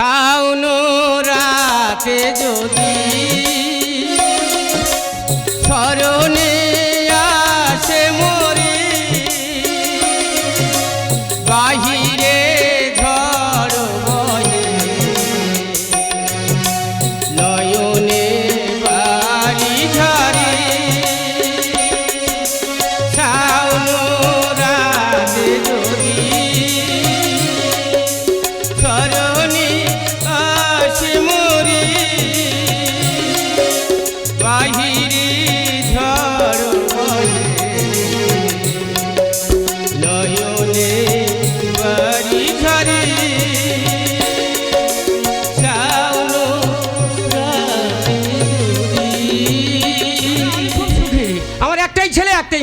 শাওন রাতে যদি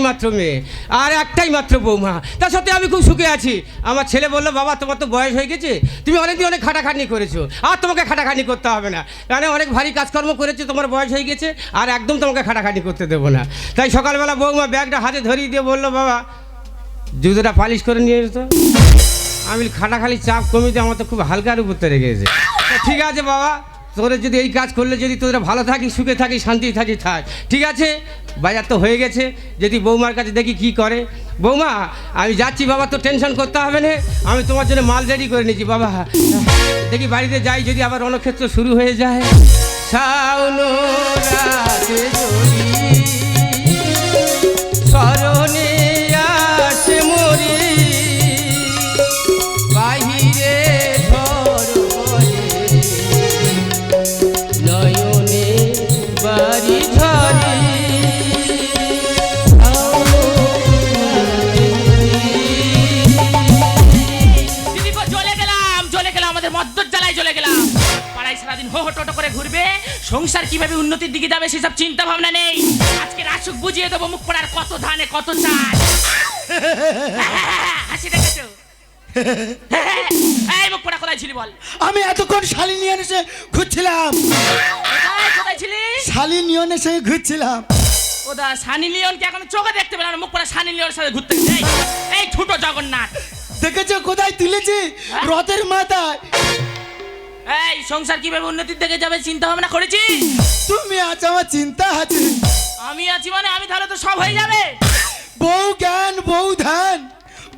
মাত্র মেয়ে। আর একটাই মাত্র বৌমা। তা সত্ত্বে আমি খুব সুখে আছি। আমার ছেলে বলল, বাবা, তোমার তো বয়স হয়ে গেছে। তুমি অনেকদিন অনেক খাটাখাটনি করেছ। আর তোমাকে খাটাখাটনি করতে হবে না। কারণ অনেক ভারী কাজকর্ম করেছ, তোমার বয়স হয়ে গেছে। আর একদম তোমাকে খাটাখাটনি করতে দেবো না। তাই সকালবেলা বৌমা ব্যাগটা হাতে ধরিয়ে দিয়ে বলল, বাবা, জুতোটা পালিশ করে নিয়ে যেত আমি খাটাখালি চাপ কমিতে আমার তো খুব হালকার উপর তেরে গেছে। ঠিক আছে, বাবা। তোরা যদি এই কাজ করলে যদি তোরা ভালো থাকি সুখে থাকি শান্তি থাকি থাক। ঠিক আছে? বাজার তো হয়ে গেছে। যদি বৌমার কাছে দেখি কি করে। বৌমা, আমি যাচ্ছি বাবা তো টেনশন করতে হবে না। আমি তোমার জন্য মাল রেডি করে নিয়েছি, বাবা। দেখি বাড়িতে যাই, যদি আবার অনক্ষেত্র শুরু হয়ে যায়। শাওন রাতে আমাদের জ্বালায় জ্বলে গেলাম। পাড়ায় সারাদিন হো টোটো করে ঘুরবে। সংসার কীভাবে উন্নতির দিকে যাবে সেসব চিন্তা ভাবনা নেই। আজকে রাসুক বুঝিয়ে দেবো মুখ পড়ার কত ধানে কত চাল। হাসি দেখেছ এই মুখ পড়া কোথায় ছিলি বল? আমি এতক্ষণ শালি নিয়ে এসে ঘুরছিলাম। কোথায় ছিলি? শালি নিয়ে এসে ঘুরছিলাম। ওদা সানি লিওনকে এখন চোখে দেখতে পেলাম মুখ পড়া সানি লিওনের সাথে ঘুরতে এই ছোট জগন্নাথ। দেখেছ? কোথায় তুলেছি? রথের মাথায়। এই সংসার কীভাবে উন্নতির দিকে যাবে চিন্তা ভাবনা করেছিস? তুমি আজ আমার চিন্তা আছে। আমি আছি মানে আমি তাহলে তো সব হয়ে যাবে। বউ জ্ঞান বউ ধ্যান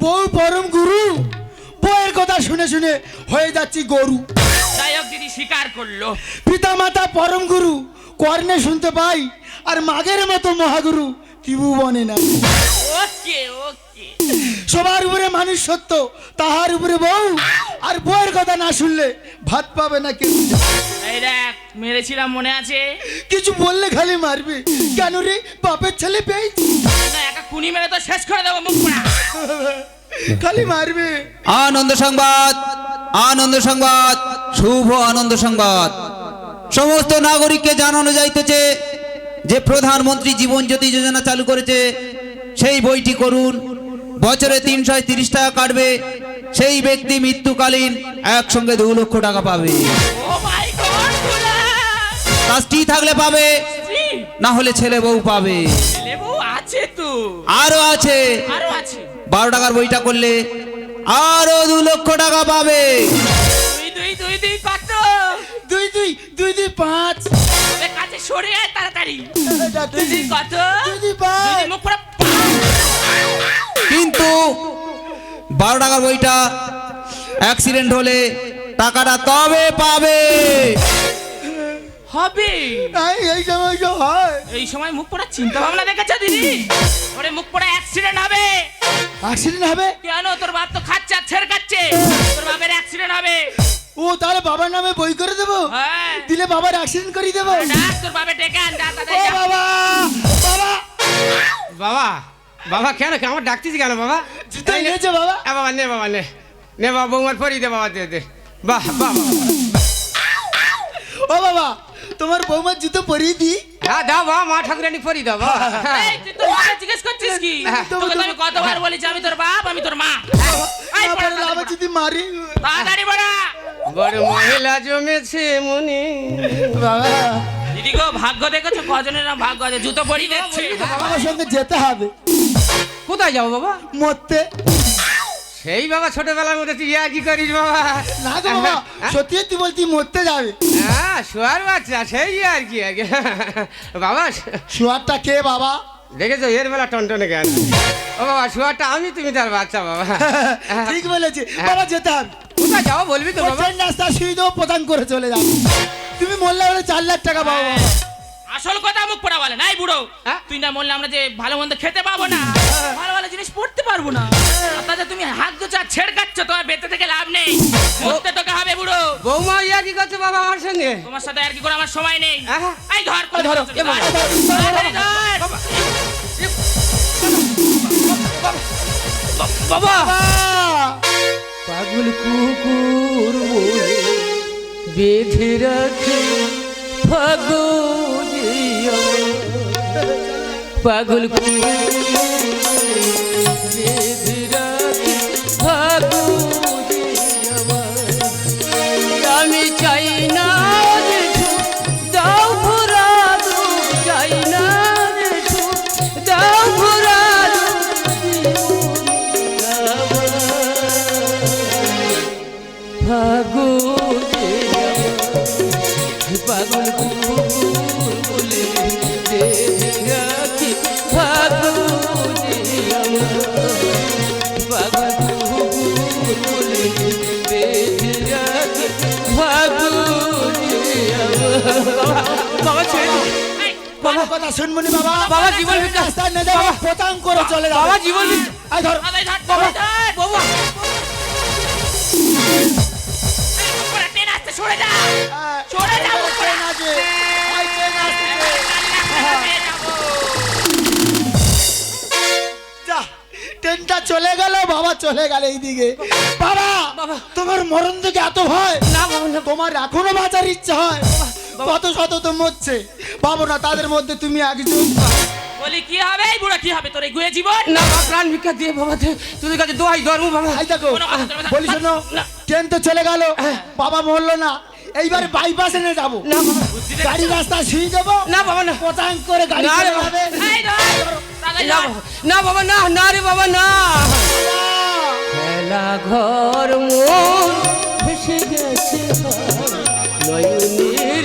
বউ পরম গুরু। বউয়ের কথা শুনে শুনে হয়ে যাচ্ছি গরু। যাই হোক দিদি স্বীকার করল। পিতা মাতা পরম গুরু কর্ণে শুনতে পাই আর মাগের মতো মহাগুরু কিবু বনে না ওকে ওকে। সবার উপরে মানুষ সত্য তাহার উপরে বউ। আর বউয়ের কথা না শুনলে ভাত পাবে না কেউ। এই দেখ মেরেছিলাম মনে আছে? কিছু বললে খালি মারবে। কেন রে বাপের ছেলে পেয়েছি। না একা কুনি মেরে তো শেষ করে দেবো মুখ খালি মারবে। আনন্দ সংবাদ আনন্দ সংবাদ শুভ আনন্দ সংবাদ। সমস্ত নাগরিককে জানানো যাইতেছে যে প্রধানমন্ত্রী জীবন জ্যোতি যোজনা চালু করেছে সেই বইটি করুন। বছরে তিনশো তিরিশ টাকা কাটবে সেই ব্যক্তি মৃত্যুকালীন একসঙ্গে দু লক্ষ টাকা পাবে ও মাই গড খুলা তার স্ত্রী থাকলে পাবে না হলে ছেলে বউ পাবে লেবু আছে তো আরও আছে বারো টাকার বইটা করলে আরও দু লক্ষ টাকা পাবে দুই দুই পাঁচ কাছে সরে আয় তাড়াতাড়ি কত দুই দুই দুই পাঁচ মুখ পড়া কিন্তু বারো টাকার বইটা অ্যাক্সিডেন্ট হলে টাকাটা তবে পাবে। হবে। এই, সময় হয় এই সময় মুখ পড়া চিন্তা ভাবনা দেখেছ দিদি? ওরে মুখ পড়া অ্যাক্সিডেন্ট হবে। অ্যাক্সিডেন্ট হবে? কেন? তোর বাপ তো খাচ্ছে আর ছেড় খাচ্ছে। তোর বাপের অ্যাক্সিডেন্ট হবে। ও তাহলে বাবার নামে বই করে দেবো? হ্যাঁ। দিলে বাবার অ্যাক্সিডেন্ট করিয়ে দেবো? ডাক তোর বাপে ডেকে আন বাবা বাবা। বাবা বাবা কেন আমার ডাকতিস কেন বাবা? জুতো এই নে। নিয়েছে বাবা। এ বাবা নে বাবা নে। নে বাবা বৌমার পরিয়ে দে বাবা দে দে। বাহ বাহ। ও বাবা তোমার বৌমার জুতো পরিয়ে দি হ্যাঁ দাও বাবা মা ঠাকুরানি পরিয়ে দাও বাবা। হ্যাঁ। জিজ্ঞেস করছিস কি? হ্যাঁ। তোকে তো আমি কতবার বলেছি আমি তোর বাপ আমি তোর মা। আবার পড়া। যদি মারি তাড়াতাড়ি পড়া। বড় মহিলা জমেছে মনে। বাবা। দিদি গো ভাগ্য দেখেছ? কজনের না ভাগ্য আছে? জুতো পরি দেখছে আমার সঙ্গে যেতে হবে। কোথায় যাব বাবা? মরতে। সেই বাবা ছোটবেলার মধ্যে তুই ইয়া কি করিস বাবা? না তো বাবা সত্যি তুই বলতি মরতে যাবে। হ্যাঁ শোয়ার বাচ্চা সেই আর কি আগে। বাবা শুয়ারটা কে বাবা? দেখেছ এর বেলা টনটনে কেন? ও বাবা শোয়ারটা আমি তুমি তার বাচ্চা বাবা। ঠিক বলেছি বাবা যেতে হবে। কোথায় যাও বলবি তো বাবা? ট্রেন রাস্তা শুয়ে দেবো প্রদান করে চলে যাবে। তুমি মরলে বলে চার লাখ টাকা পাবো। বাবা আসল কথা মুখ পড়া বলে। নাই বুড়ো হ্যাঁ? তুই না বললে আমরা যে ভালো মন্দ খেতে পাবো না। ভালো ভালো জিনিস পড়তে পারব না। তাতে তুমি হাত দু চার ছেড় কাটছ তোমার বেঁচে থেকে লাভ নেই। মরতে তোকে হবে বুড়ো। বৌমা ইয়া কি করছে বাবা আমার সঙ্গে? তোমার সাথে আর কি করে আমার সময় নেই। আহা। এই ধর করে ধরো, বাবা। পাগল কুকুর বেঁধে রাখে ফাগুনি। পাগল বাবা ছেড়ে দিন। বাবা কথা শুনব বাবা? বাবা, জীবন ভিক্ষা। না। যাবে। প্রদান করে চলে যাবে। বাবা জীবন। ধর ধর। বাবা। সরে যা। সরে ট্রেন আছে। ট্রেন ট্রেনটা চলে গেল বাবা চলে গেল এইদিকে। বাবা বাবা। তোমার মরণ থেকে এত ভয়। না বাবা না। তোমার এখনও বাঁচার ইচ্ছা হয়। কত শত তো মরছে। পাবো না তাদের মধ্যে তুমি একজন বলি কি হবে? এই বুড়ো কি হবে? তোর এই গুয়ে জীবন? না বাবা প্রাণ ভিক্ষা দিয়ে বাবা তুই- তোদের কাছে দোয়াই ধর্ম বাবা। আই দেখো। বলি শোনো ট্রেন তো চলে গেল বাবা মরলো না। এইবারে বাইপাসে নিয়ে যাব। না বাবা। গাড়ি রাস্তা শুয়ে দেবো। না বাবা না। করে গাড়ি না বাবা। যাবে। না না বাবা না না রে বাবা না। খেলা। ঘর মোর ভেসে গেছে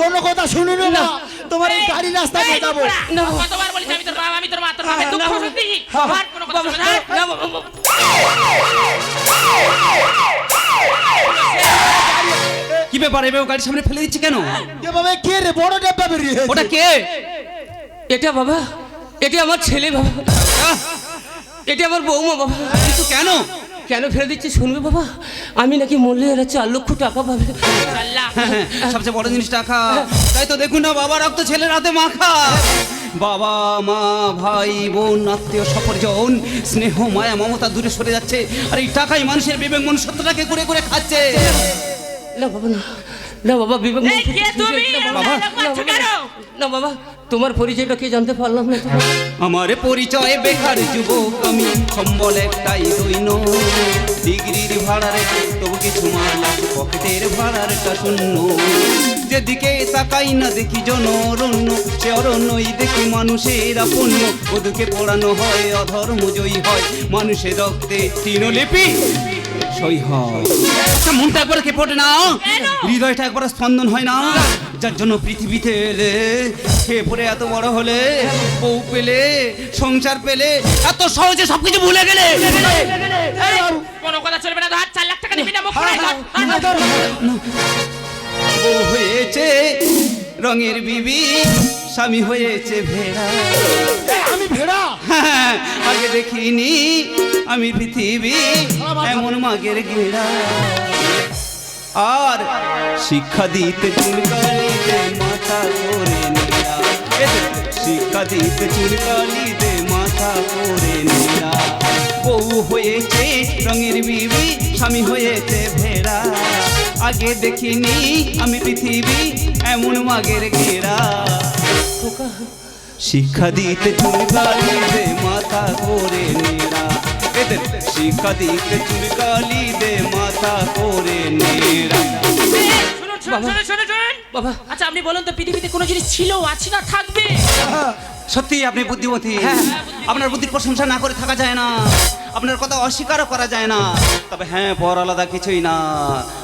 কোনো কথা শুনুন না। তোমার এই গাড়ি রাস্তা। না। কতবার বলেছি আমি তোর বাবা আমি তোর মা তোর বাবা দুঃখ সত্যি। বাবা, কোনো কথা বাবা, শুনবে না না, বাবা, বাবা। কি ব্যাপার? এভাবে গাড়ির সামনে ফেলে দিচ্ছে কেন? বাবা কে রে? বড় ডাব্বা বেরিয়ে ওটা কে? এটা বাবা এটা আমার ছেলে বাবা। এটা আমার বৌমা বাবা। কিন্তু কেন? কেন ফেলে দিচ্ছে শুনবে বাবা? আমি নাকি মূল্যে এরা চার লক্ষ টাকা পাবে। হ্যাঁ, হ্যাঁ, সবচেয়ে বড় জিনিস টাকা। তাই তো দেখুন না বাবা রক্ত ছেলের হাতে মাখা। বাবা মা ভাই বোন আত্মীয় সপরজন স্নেহ মায়া মমতা দূরে সরে যাচ্ছে। আর এই টাকাই মানুষের বিবেক মনুষ্যত্বটাকে করে করে খাচ্ছে। না বাবা না। বাবা বিবেক বাবা, না বাবা। তোমার পরিচয়টা কে জানতে পারলাম না আমার পরিচয় বেকার যুবক আমি সম্বল একটাই দৈন। ডিগ্রির ভাড়া রেখে তবু কিছু মাল পকেটের ভাড়ারটা শূন্য। যেদিকে তাকাই না দেখি জনরণ্য সে অরণ্যই দেখি মানুষের আপন্য ওদিকে পড়ানো হয় অধর্ম জয়ী হয় মানুষের রক্তে তৃণলিপি সই হয়। মনটা একবার কে পড়ে না? হৃদয়টা একবার স্পন্দন হয় না। যার জন্য পৃথিবীতে এলে খেয়ে পড়ে এত বড় হলে বউ পেলে সংসার পেলে এত সহজে সবকিছু ভুলে গেলে। কোনো কথা চলবে না ধর চার লাখ টাকা নিবি না মুখ। বউ হয়েছে রঙের বিবি স্বামী হয়েছে ভেড়া। আমি ভেড়া? হ্যাঁ, আগে দেখিনি আমি পৃথিবী এমন মাগের ঘেরা আর শিক্ষা দিতে চুলকালিতে মাথা করে নেয়া। এতে শিক্ষা দিতে চুলকালিতে মাথা করে নেয়া। বউ হয়েছে রঙের বিবি স্বামী হয়েছে ভেড়া। আগে দেখিনি আমি পৃথিবী এমন মাগের ঘেরা। শিক্ষা দিতে চুলকালিতে মাথা করে এদের শিক্ষা দিতে চুলকালিতে মাথা করে শুনুন শুনুন শুনুন বাবা। আচ্ছা আপনি বলুন তো পৃথিবীতে কোনো জিনিস ছিল? আছে না থাকবে? সত্যি আপনি বুদ্ধিমতী। হ্যাঁ আপনার বুদ্ধির প্রশংসা না করে থাকা যায় না। আপনার কথা অস্বীকারও করা যায় না। তবে হ্যাঁ পর আলাদা কিছুই না।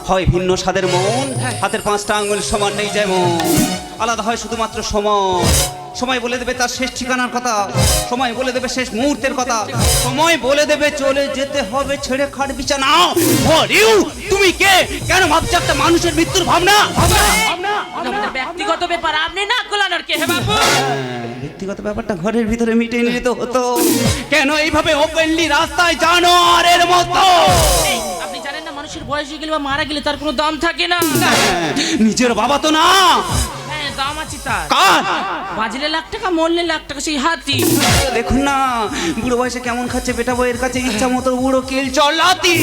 হয় ভিন্ন স্বাদের মন হাতের পাঁচটা আঙুল সমান নেই যেমন। আলাদা হয় শুধুমাত্র সময়। সময় বলে দেবে তার শেষ ঠিকানার কথা সময় বলে দেবে শেষ মুহূর্তের কথা সময় বলে দেবে চলে যেতে হবে ছেড়ে খাট বিছানা? তুমি কে? কেন ভাবছ একটা মানুষের মৃত্যুর ভাবনা? ভাবনা ভাবনা ওটা আমাদের ব্যক্তিগত ব্যাপার আপনি না গোলানোর কে? হে বাবু। হ্যাঁ, ব্যক্তিগত ব্যাপারটা ঘরের ভিতরে মিটিয়ে নিলে তো হতো। কেন এইভাবে ওপেনলি রাস্তায় জানোয়ারের মতো? আপনি জানেন না মানুষের বয়স হয়ে গেলে বা মারা গেলে তার কোনো দাম থাকে না? হ্যাঁ, নিজের বাবা তো না। হ্যাঁ দাম আছে তার। কার বাজলে লাখ টাকা মরলে লাখ টাকা সেই হাতি। দেখুন না বুড়ো বয়সে কেমন খাচ্ছে বেটা বইয়ের কাছে ইচ্ছা মতো বুড়ো কেল চলাতি।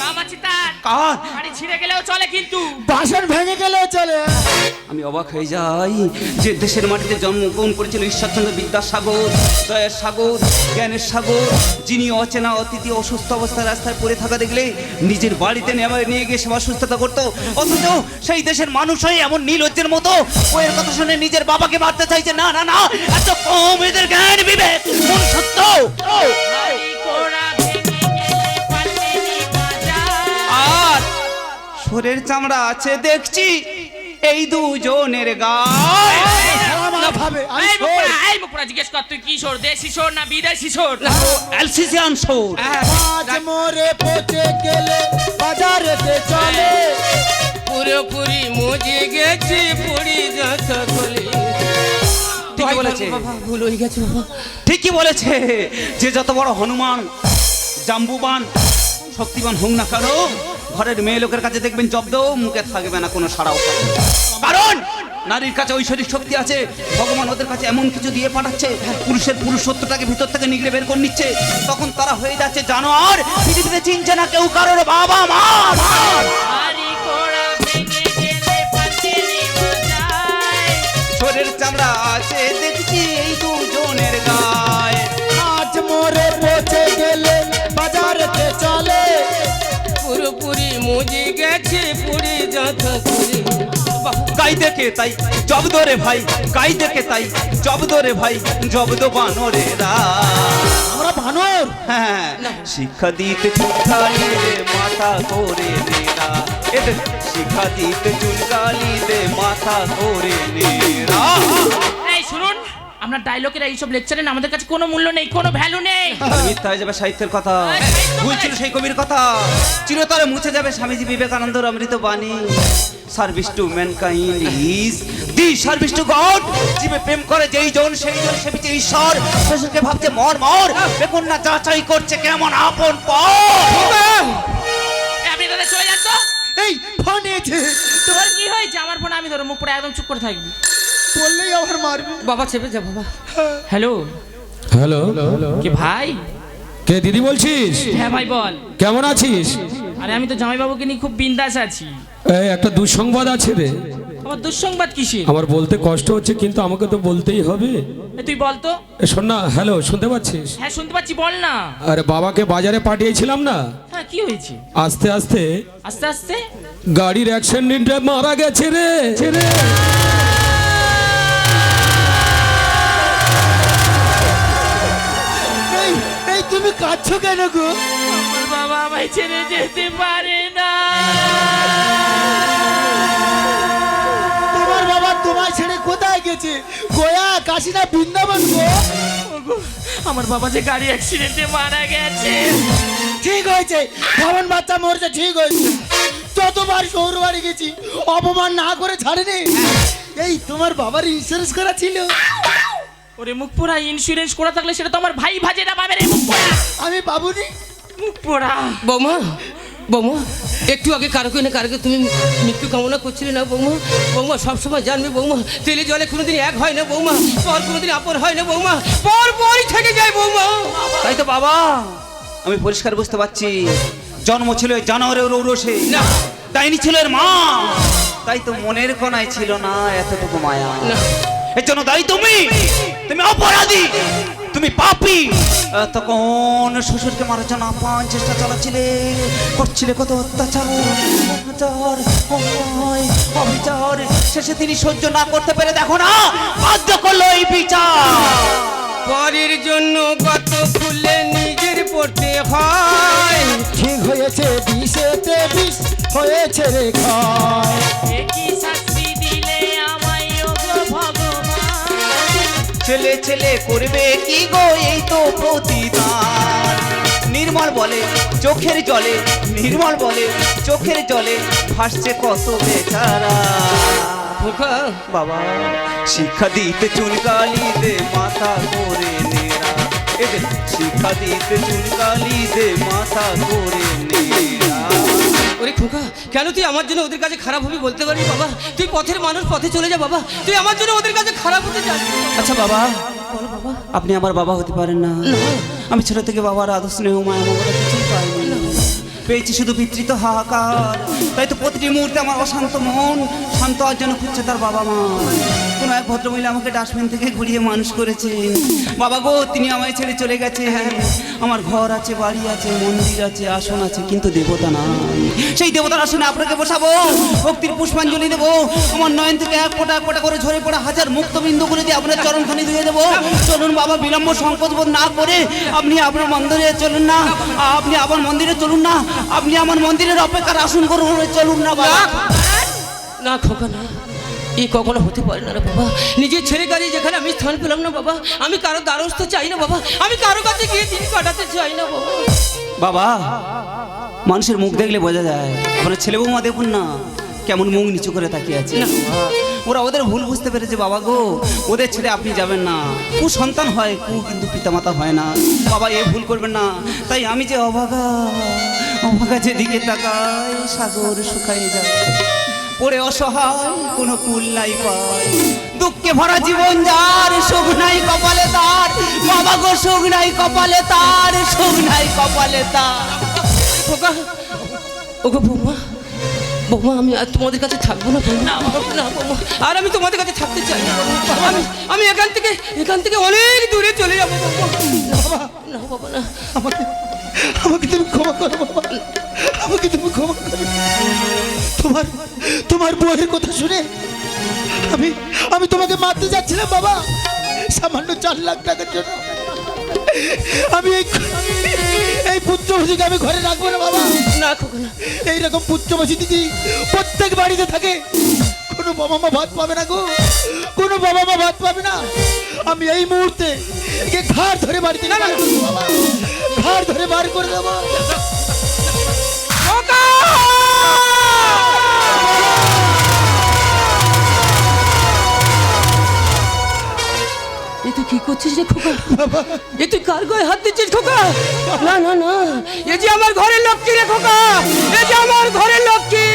দাম আছে তার। কার? বাড়ি ছিঁড়ে গেলেও চলে কিন্তু। বাসন ভেঙে গেলে চলে। আমি অবাক হয়ে যাই যে দেশের মাটিতে জন্মগ্রহণ করেছিল ঈশ্বরচন্দ্র বিদ্যাসাগর দয়ের সাগর জ্ঞানের সাগর যিনি অচেনা অতিথি অসুস্থ অবস্থায় রাস্তায় পড়ে থাকা দেখলে নিজের বাড়িতে নেওয়া নিয়ে গিয়ে সেবা সুস্থতা করতো। অথচ সেই দেশের মানুষ হয়ে এমন নীলজ্জের মতো বইয়ের কথা শুনে নিজের বাবাকে মারতে চাইছে। না না না এত কম এদের জ্ঞান বিবেক। মন সত্য? শরীর চামড়া আছে দেখছি। এই দুজনের গায়ে। ভাবে আমি এই শোন। মুখপুরা, জিজ্ঞেস কর তুই কি সোর দেশি সোর না বিদেশি সোর অ্যালসিসিয়ান শোর। আজ মোরে পচে গেলে বাজারেতে চলে। পুরোপুরি মজে গেছে পুরি যত গলি ঠিকই বলেছে। ভুল হয়ে গেছে বাবা। ঠিকই বলেছে। যে যত বড় হনুমান জাম্বুবান শক্তিবান হোক না কারও ঘরের মেয়ে লোকের কাছে দেখবেন জব্দ মুখে থাকবে না কোনো সারাও কারণ নারীর কাছে ঐশ্বরিক শক্তি আছে ভগবান ওদের কাছে এমন কিছু দিয়ে পাঠাচ্ছে পুরুষের পুরুষত্বটাকে ভিতর থেকে নিগড়ে বের করে নিচ্ছে তখন তারা হয়ে যাচ্ছে জানো আর পৃথিবীতে চিনছে না কেউ কারোর বাবা মা। শরীর চামড়া আছে দেখছি এই দুজনের গায়ে। গাই দেখে তাই জব্দ রে ভাই গাই দেখে তাই জব্দ রে ভাই জব্দ বানরেরা আমরা বানর? হ্যাঁ শিক্ষা দিতে চুলকালি রে মাথা ধরে নেরা এদের শিক্ষা দিতে চুলকালি রে মাথা ধরে নেরা আপনার ডায়লগের এইসব লেকচারে না আমাদের কাছে কোনো মূল্য নেই কোনো ভ্যালু নেই। মিথ্যা হয়ে যাবে সাহিত্যের কথা। ভুল ছিল সেই কবির কথা। চিরতরে মুছে যাবে স্বামীজি বিবেকানন্দর অমৃত বাণী। Service to mankind is the service to God জীবে প্রেম করে যেই জন সেই জন সেবিছে ঈশ্বর। শ্বশুরকে ভাবছে মর মর। দেখুন না যাচাই করছে কেমন আপন পর এই, আপনি দাদা চলে যান তো। এই ফোন এসে তোর কি হয়েছে? আমার ফোনে আমি ধরো মুখ পরে একদম চুপ করে থাকবি। বললেই আবার মারবে। বাবা চেপে যা বাবা। হ্যালো হ্যালো কে ভাই? কে দিদি বলছিস? হ্যাঁ ভাই বল। কেমন আছিস? আরে আমি তো জামাইবাবুকে নিয়ে খুব বিন্দাস আছি। এই একটা দুঃসংবাদ আছে রে। আমার দুঃসংবাদ কিসে আমার বলতে কষ্ট হচ্ছে কিন্তু আমাকে তো বলতেই হবে। তুই বল তো। শোন না হ্যালো শুনতে পাচ্ছিস? হ্যাঁ শুনতে পাচ্ছি বল না। আরে বাবাকে বাজারে পাঠিয়েছিলাম না। হ্যাঁ কি হয়েছে? আস্তে আস্তে আস্তে আস্তে? গাড়ির অ্যাক্সিডেন্টে মারা গেছে রে। রে কাঁদছো কেন গো? আমার বাবা আমায় ছেড়ে যেতে পারে না। তোমার বাবা তোমায় ছেড়ে কোথায় গেছে? গোয়া কাশিনা বৃন্দাবন গো? ওগো, আমার বাবা যে গাড়ি অ্যাক্সিডেন্টে মারা গেছে। ঠিক হয়েছে ধরন বাচ্চা মরছে ঠিক হয়েছে। যতবার শহর বাড়ি গেছি অপমান না করে ছাড়েনি। এই তোমার বাবার ইন্স্যুরেন্স করা ছিল। ওরে মুখ পোড়া ইন্স্যুরেন্স করা থাকলে সেটা তো আমার ভাই ভাজে না পাবে রে মুখ পোড়া আমি বাবুনি মুখ পোড়া বৌমা বৌমা একটু আগে কারোকে না কারোকে তুমি মৃত্যু কামনা করছিলে না বৌমা? বৌমা সবসময় জানবে বৌমা তেলে জলে কোনোদিন এক হয় না বৌমা পর কোনোদিন আপন হয় না বৌমা পর পরই থেকে যায় বৌমা। তাই তো বাবা আমি পরিষ্কার বুঝতে পারছি জন্ম ছিল এই জানোয়ারের ঔরসে না। ডাইনি ছিল এর মা। তাই তো মনের কোনায় ছিল না এতটুকু মায়া। না। এর জন্য দায়ী তুমি। তুমি অপরাধী। তুমি পাপি। তখন শ্বশুরকে মারার জন্য আপ্রাণ চেষ্টা চালাচ্ছিলে করছিলে কত অত্যাচার অত্যাচার অন্যায়, অবিচার। শেষে তিনি সহ্য না করতে পেরে দেখো না বাধ্য করল এই বিচার। পরের জন্য কত খুলে নিজের পড়তে হয়। ঠিক হয়েছে বিষেতে বিষ হয়েছে রে ক্ষয় ছেলে ছেলে করবে কি গো এই তো প্রতিদান নির্মল বলে, চোখের জলে, নির্মল বলে, চোখের জলে ভাসছে কত বেচারা। বাবা, শিক্ষা দিতে চুলকালিতে মাথা করে নেরা এদের শিক্ষা দিতে চুনকালি দে মাথা করে ওরে খোকা কেন তুই আমার জন্য ওদের কাছে খারাপ হবে বলতে পারবি বাবা? তুই পথের মানুষ পথে চলে যা বাবা। তুই আমার জন্য ওদের কাছে খারাপ হতে চাস। আচ্ছা বাবা আপনি আমার বাবা হতে পারেন না। আমি ছোট থেকে বাবার আদর স্নেহ মায়া মমতা কিছুই পাইনি পেয়েছি শুধু বিতৃত হাহাকার। তাই তো প্রতিটি মুহূর্তে আমার অশান্ত মন শান্ত হওয়ার জন্য খুঁজছে তার বাবা মা। কোনো এক ভদ্রমহিলা আমাকে ডাস্টবিন থেকে ঘুরিয়ে মানুষ করেছে। বাবা গো, তিনি আমায় ছেড়ে চলে গেছে। আমার ঘর আছে, বাড়ি আছে, মন্দির আছে, আসন আছে, কিন্তু দেবতা নাই। সেই দেবতার আসনে আপনাকে বসাবো, ভক্তির পুষ্পাঞ্জলি দেবো, আমার নয়ন থেকে এক ফোঁটা এক ফোঁটা করে ঝরে পড়া হাজার মুক্তবিন্দু করে দিয়ে আপনার চরণখানি ধুয়ে দেবো। চলুন বাবা, বিলম্ব সংকোচ বোধ না করে আপনি আপনার মন্দিরে চলুন না, আপনি আমার মন্দিরে চলুন না, আপনি আমার মন্দিরের অপেক্ষার আসন করুন চলুন না বাবা। না খোকা, না। এ কখনো হতে পারে না রে বাবা। নিজের ছেলে গাড়ি যেখানে আমি স্থান পেলাম না বাবা আমি কারও দ্বারস্থ চাই না বাবা আমি কারও কাছে গিয়ে দিন কাটাতে চাই না বাবা। বাবা মানুষের মুখ দেখলে বোঝা যায় আপনার ছেলে বৌমা দেখুন না কেমন মুখ নিচু করে তাকিয়ে আছে। না। ওরা ওদের ভুল বুঝতে পেরেছে বাবা গো ওদের ছেড়ে আপনি যাবেন না। কু সন্তান হয় কু কিন্তু পিতামাতা হয় না। বাবা এ ভুল করবেন না তাই আমি যে অভাগা অভাগা যেদিকে তাকাই সাগর শুকায় যায়। পড়ে অসহায়, কোনো কুল নাই পায়। দুঃখে ভরা জীবন যার, সুখ নাই কপালে তার। বাবা গো, সুখ নাই কপালে তার, সুখ নাই কপালে তার। খোকা ওগো বৌমা। বৌমা আমি আর তোমাদের কাছে থাকব না বৌমা। না বৌমা। আর আমি তোমাদের কাছে থাকতে চাই না। আমি আমি এখান থেকে এখান থেকে অনেক দূরে চলে যাব না বাবা। না বাবা না। আমাকে আমাকে তুমি ক্ষমা করো বাবা। আমাকে তুমি ক্ষমা করো। তোমার তোমার বউয়ের কথা শুনে আমি আমি তোমাকে মারতে যাচ্ছিলাম বাবা। সামান্য চার লাখ টাকার জন্য। আমি এই এই পুত্রবধূকে আমি ঘরে রাখব না বাবা। না এইরকম পুত্র এইরকম পুত্রবধূ দিদি প্রত্যেক বাড়িতে থাকে। কোনো বাবা মা ভাত পাবে না গো। কোনো বাবা মা ভাত পাবে না। আমি এই মুহূর্তে ঘাড় ধরে বাড়িতে ঘাড় ধরে বার করে দেবো। কি করছিস রে খোকা? এ তুই কার গায়ে হাত দিচ্ছিস খোকা? না না না। এ যে আমার ঘরের লক্ষ্মী রে খোকা। এ যে আমার ঘরের লক্ষ্মী।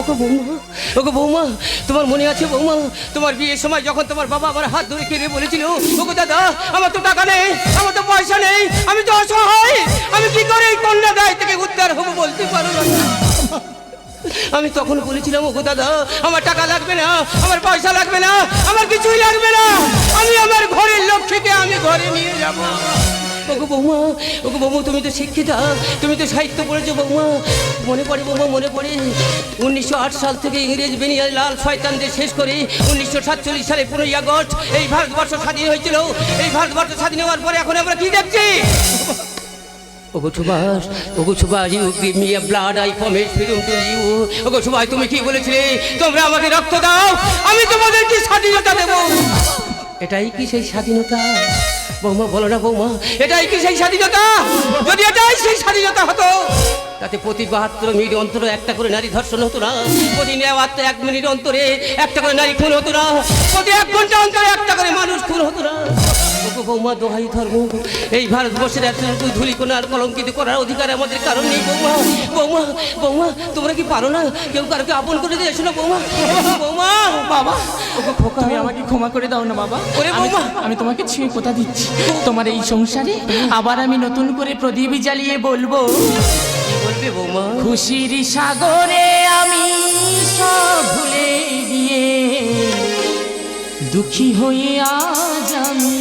ওকে বৌমা ওকে বৌমা তোমার মনে আছে বৌমা? তোমার বিয়ের সময় যখন তোমার বাবা আমার হাত ধরে কেড়ে বলেছিল ওকে দাদা আমার তো টাকা নেই আমার তো পয়সা নেই আমি তো অসহায়। আমি কি করে এই কন্যা দায় থেকে উদ্ধার হব বলতে পারো না? আমি তখন বলেছিলাম, ওগো দাদা, আমার টাকা লাগবে না, আমার পয়সা লাগবে না, আমার কিছুই লাগবে না। আমি আমার ঘরের লক্ষ্মীকে আমি ঘরে নিয়ে যাব। ওগো বৌমা ওগো বৌমা, তুমি তো শিক্ষিতা, তুমি তো সাহিত্য পড়েছো বৌমা। মনে পড়ে বৌমা, মনে পড়ে। উনিশশো আট সাল থেকে ইংরেজ বেনিয়াল লাল শয়তানদের শেষ করে উনিশশো সাতচল্লিশ সালে পনেরোই আগস্ট এই ভারতবর্ষ স্বাধীন হয়েছিল। এই ভারতবর্ষ স্বাধীন হওয়ার পরে এখন আমরা কি দেখছি? ওগো সুভাষ ওগো Subhash you give me a blood I promise freedom to you ওগো সুভাষ, তুমি কি বলেছিলে? তোমরা আমাকে রক্ত দাও, আমি তোমাদেরকে স্বাধীনতা দেব। এটাই কি সেই স্বাধীনতা? বৌমা, বলো না বৌমা, এটাই কি সেই স্বাধীনতা? যদি এটাই সেই স্বাধীনতা হতো, তাতে প্রতি বাহাত্তর মিনিট অন্তরে একটা করে নারী ধর্ষণ হতো না। প্রতি নেওয়াতে এক মিনিট অন্তরে একটা করে নারী খুন হতো না। প্রতি এক ঘণ্টা অন্তরে একটা করে মানুষ খুন হতো না। বৌমা দোহাই ধর্ম। এই ভারতবর্ষের এতটুকু ধুলিকোনার কলঙ্কিত করার অধিকার আমাদের কারণ নেই বৌমা। বৌমা বৌমা তোমরা কি পারো না? কেউ কারোকে আপন করে দিয়ে এসো না বৌমা? বৌমা বাবা। তুমি আমাকে ক্ষমা করে দাও না বাবা। ওরে বৌমা। আমি তোমাকে ছুঁয়ে কথা দিচ্ছি? তোমার এই সংসারে আবার আমি নতুন করে প্রদীপ জ্বালিয়ে বলব। বলবে বৌমা। খুশির সাগরে আমি সব ভুলে গিয়ে দুঃখী হয়ে আজ আমি